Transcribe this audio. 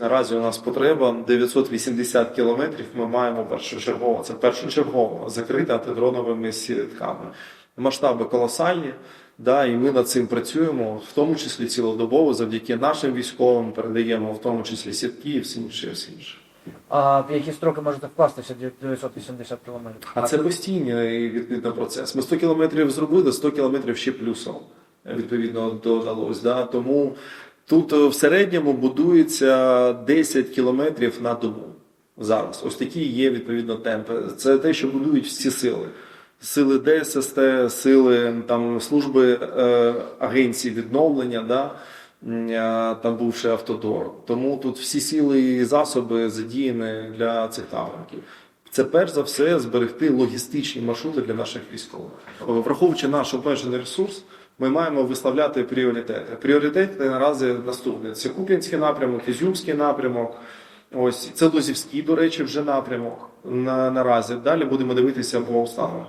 Наразі у нас потреба 980 кілометрів. Ми маємо першочергово. Це першочергово закрита антидроновими сітками. Масштаби колосальні. Да, і ми над цим працюємо, в тому числі цілодобово, завдяки нашим військовим передаємо, в тому числі сітки і все інше, все інше. А в які строки можете вкластися 980 кілометрів? А це постійний відповідно процес. Ми 100 кілометрів зробили, 100 кілометрів ще плюсом відповідно додалось. Да? Тому тут е, в середньому будується 10 кілометрів на добу зараз. Ось такі є відповідно темпи. Це те, що будують всі сили. Сили ДССТ, сили там служби е, агенції відновлення, да? е, там бувши автодор. Тому тут всі сили і засоби задіяні для цих напрямків. Це перш за все зберегти логістичні маршрути для наших військових. Враховуючи наш обмежений ресурс, ми маємо виставляти пріоритети. Пріоритети наразі наступні: це Куп'янський напрямок, Ізюмський напрямок. Ось це Лозівський, до речі, вже напрямок на, наразі. Далі будемо дивитися по обставинах.